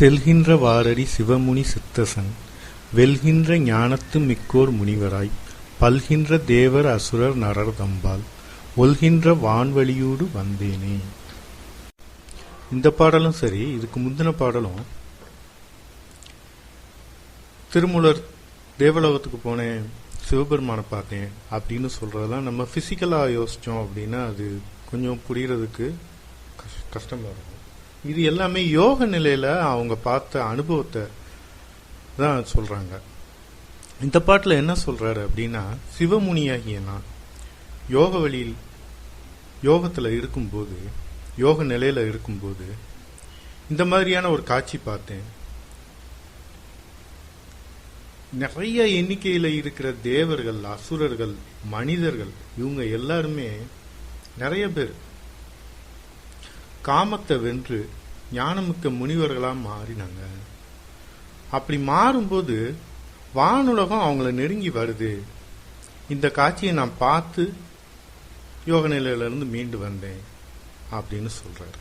செல்கின்ற வாரடி சிவமுனி சித்தசன் வெல்கின்ற ஞானத்து மிக்கோர் முனிவராய் பல்கின்ற தேவர் அசுரர் நரர் தம்பால் ஒல்கின்ற வான்வழியூடு வந்தேனே. இந்த பாடலும் சரி இதுக்கு முந்தின பாடலும் திருமூலர் தேவலோகத்துக்கு போனேன் சிவபெருமானை பார்த்தேன் அப்படின்னு சொல்றதெல்லாம் நம்ம பிசிக்கலா யோசிச்சோம் அப்படின்னா அது கொஞ்சம் புரியறதுக்கு கஷ்- கஷ்டமா இருக்கும். இது எல்லாமே யோக நிலையில அவங்க பார்த்த அனுபவத்தை தான் சொல்றாங்க. இந்த பாட்டில் என்ன சொல்றாரு அப்படின்னா சிவமுனியாகிய நான் யோக வழியில் யோகத்தில் இருக்கும்போது யோக நிலையில் இருக்கும்போது இந்த மாதிரியான ஒரு காட்சி பார்த்தேன். நிறைய எண்ணிக்கையில் இருக்கிற தேவர்கள் அசுரர்கள் மனிதர்கள் இவங்க எல்லாருமே நிறைய பேர் காமத்தை வென்று ஞானமிக்க முனிவர்களாக மாறினாங்க. அப்படி மாறும்போது வானுலகம் அவங்கள நெருங்கி வருது. இந்த காட்சியை நான் பார்த்து யோக நிலையிலிருந்து மீண்டு வந்தேன் அப்படின்னு சொல்றாரு.